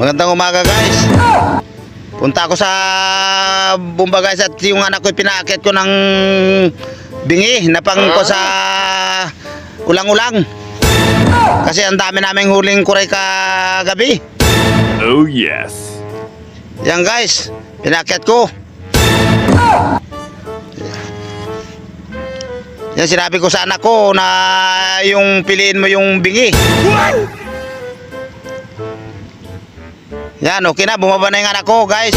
Magandang umaga guys. Punta ako sa Bumba guys at yung anak ko pinakit ko ng bingi na pang ko sa ulang-ulang. Kasi ang dami naming huling kuray kagabi. Oh yes. Yan guys, pinakit ko. Yan sinabi ko sa anak ko na yung piliin mo yung bingi. Yan, okay na. Bumaba na yung anak ko, guys.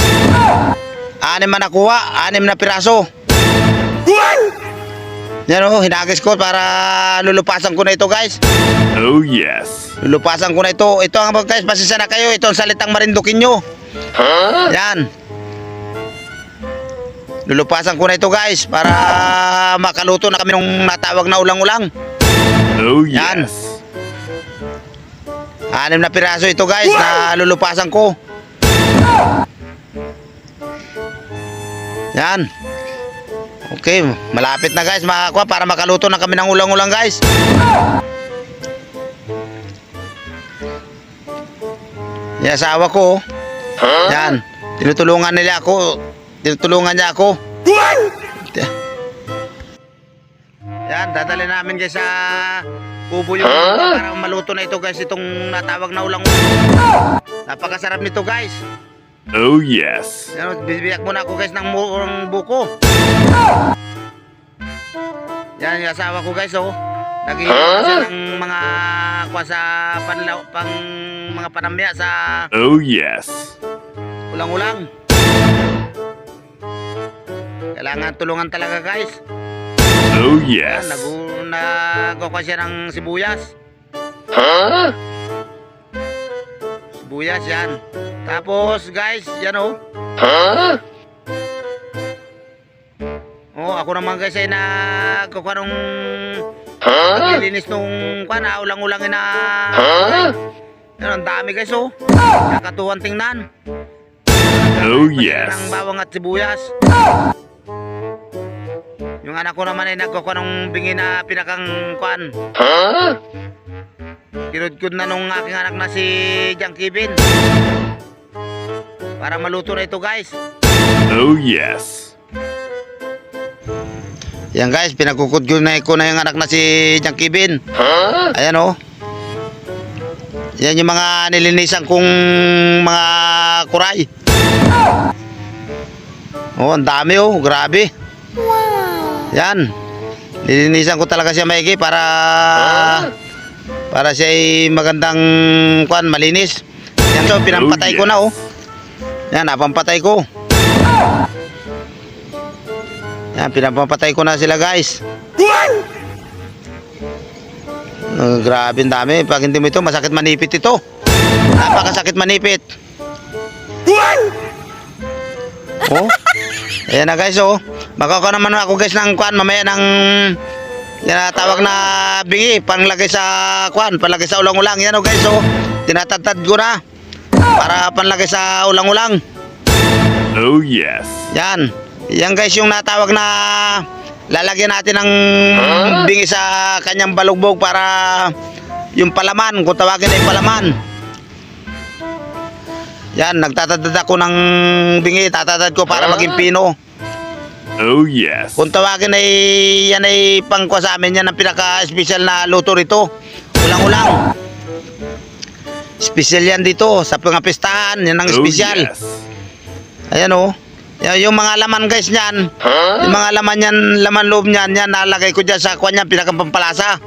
Anim na nakuha. Anim na piraso. Yan o, hinagis ko para lulupasan ko na ito, guys. Oh yes. Lulupasan ko na ito. Ito ang guys, pasensya na kayo. Ito ang salitang marindukin nyo. Yan. Lulupasan ko na ito, guys, para makaluto na kami nung natawag na ulang-ulang. Oh Yan. Anim na piraso ito guys na lulupasan ko. Yan. Okay, malapit na guys makakuha para makaluto na kami ng ulang-ulang guys. Yung asawa ko, yan, tinutulungan nila ako, tinutulungan niya ako. Yan, dadali namin guys sa kubo yung para maluto na ito guys itong natawag na ulang Napakasarap nito guys. Oh yes. Yan, bibiyak muna ako guys ng, buko. Yan yung asawa ko guys oh. Naghihintay siya ng mga kwa sa panlaw, pang mga panamya sa Oh yes. ulang-ulang. Kailangan tulungan talaga guys. Oh yes. nagu nagkuha siya ng sibuyas. Sibuyas yan. Tapos guys, yan oh. Oh, ako naman guys ay nagkuha ng naglilinis nung kuha na ulang-ulangin na Yan, ang dami guys oh. Nakatuwang tingnan. Oh yes. ng bawang at sibuyas. Yung anak ko naman ay nagkukuha ng bingi na pinakang kuan. Kinudkud na nung aking anak na si Jang Kevin. Para maluto na ito guys. Oh yes. Yan guys, pinagkukudkud na ko na yung anak na si Jang Kevin. Ayan oh. Yan yung mga nilinisan kong mga kuray. Oh, ang dami oh, grabe. Yan. Nilinisan ko talaga siya maigi para para siya ay magandang kuan malinis. Yan so pinampatay ko na oh. Yan, napampatay ko. Yan, pinapampatay ko na sila guys. Uh, grabe ang dami. Pag hindi mo ito, masakit manipit ito. Napakasakit manipit. Oh. Ayan na guys oh. Makakaw naman ako guys ng kuan mamaya ng yan na tawag na bingi panlagay sa kuan, panlagay sa ulang-ulang. Yan oh guys oh. Tinatatad ko na para panlagay sa ulang-ulang. Oh yes. Yan. Yan guys yung natawag na lalagyan natin ng bingi sa kanyang balugbog para yung palaman, kung tawagin ay palaman. Yan, nagtatadad ako ng bingi, tatadad ko para maging pino. Oh yes. Kung tawagin ay yan ay pangkwa sa amin, yan ang pinaka-special na luto rito. Ulang-ulang. Special yan dito sa mga pistahan, yan ang Oh special. yes. Ayan oh. Yung mga laman guys niyan. Yung mga laman niyan, laman loob niyan, yan nalagay ko diyan sa kwan niyan, pinakang pampalasa.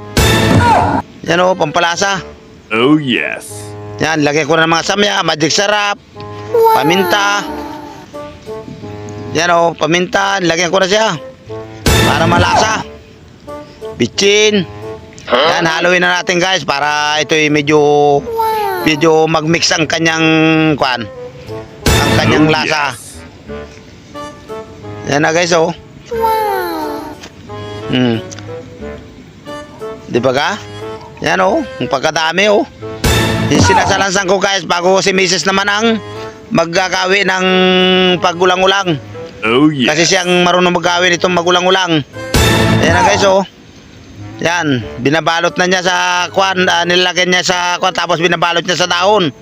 Yan oh, pampalasa. Oh yes. Yan, lagay ko na ng mga samya, magic sarap, paminta. Yan oh, paminta, lagyan ko na siya. Para malasa. Bitchin. Yan, haluin na natin guys para ito ay medyo medyo magmix ang kanyang kwan. Ang kanyang Oh, lasa. yes. Yan na guys oh. Hmm. Di ba ka? Yan oh, ang pagkadami oh. Yung sinasalansan ko guys bago si Mrs. naman ang maggagawi ng pagulang-ulang. Oh yes. Kasi siyang marunong maggawin itong magulang-ulang. Yan na guys oh. Yan, binabalot na niya sa kwan, ah, nilagyan niya sa kwan tapos binabalot niya sa dahon.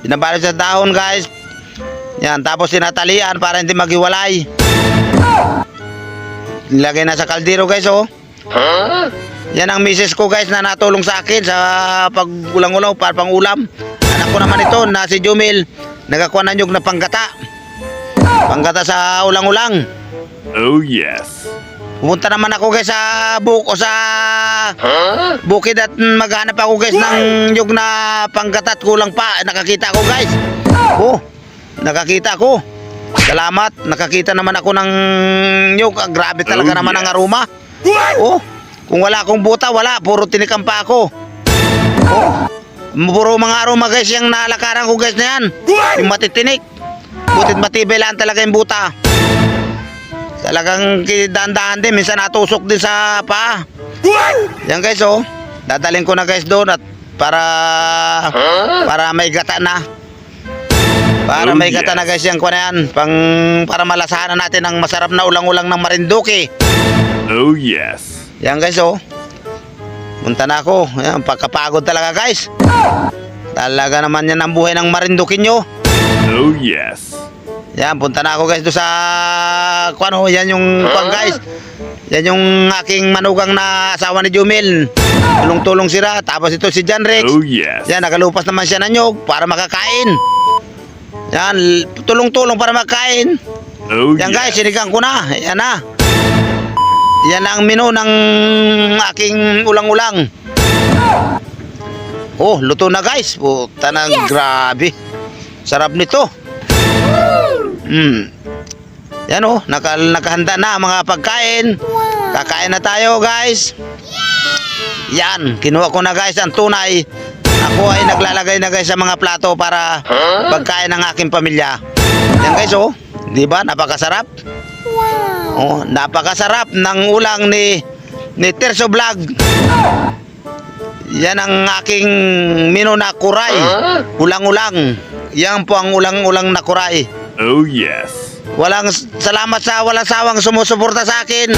Binabalot sa dahon guys. Yan, tapos tinatalian para hindi maghiwalay. Nilagay na sa kaldero guys oh. Yan ang misis ko guys na natulong sa akin sa pagulang-ulang para pang ulam. Anak ko naman ito na si Jumil. Nagakuha na nyug na panggata. Panggata sa ulang-ulang. Oh yes. Pumunta naman ako guys sa buk o sa bukid at maghanap ako guys ng nyug na panggatat kulang pa. Nakakita ko guys. Oh, nakakita ko. Salamat. Nakakita naman ako ng nyug. Ah, Grabe talaga Oh, naman ang yes. aroma. Oh, kung wala akong buta, wala. Puro tinikam pa ako. Oh, puro mga aroma guys yung nalakaran ko guys na yan. Yung matitinik. Butit matibay lang talaga yung buta. Talagang dahan-dahan din. Minsan natusok din sa paa. Yan guys oh. Dadalhin ko na guys doon at para para may gata na. Para Oh, may gata na guys yan ko na yan. Pang, para malasahan na natin ang masarap na ulang-ulang ng Marinduque. Oh yes. Yan guys oh. Punta na ako. Yan, pagkapagod talaga guys. Talaga naman yan ang buhay ng Marinduque nyo. Oh yes. Yan, punta na ako guys do sa kung ano, yan yung kwan guys. Yan yung aking manugang na asawa ni Jumil. Tulong-tulong sila. Tapos ito si John Rex. Oh yes. Yan, nakalupas naman siya ng nyog para makakain. Yan, tulong-tulong para makakain. Oh Yan guys, yes. sinigang ko na. Yan na. Yan ang menu ng aking ulang-ulang. Oh, luto na guys. Puta na, grabe. Sarap nito. Hmm. Yan oh, naka, nakahanda na mga pagkain. Kakain na tayo guys. Yan, kinuha ko na guys ang tunay. Ako ay naglalagay na guys sa mga plato para pagkain ng aking pamilya. Yan guys oh, di ba? Napakasarap. Oh, napakasarap ng ulang ni ni Terso Vlog. Yan ang aking menu na kuray. Ulang-ulang. Yan po ang ulang-ulang na kuray. Oh yes. Walang salamat sa walang sawang sumusuporta sa akin.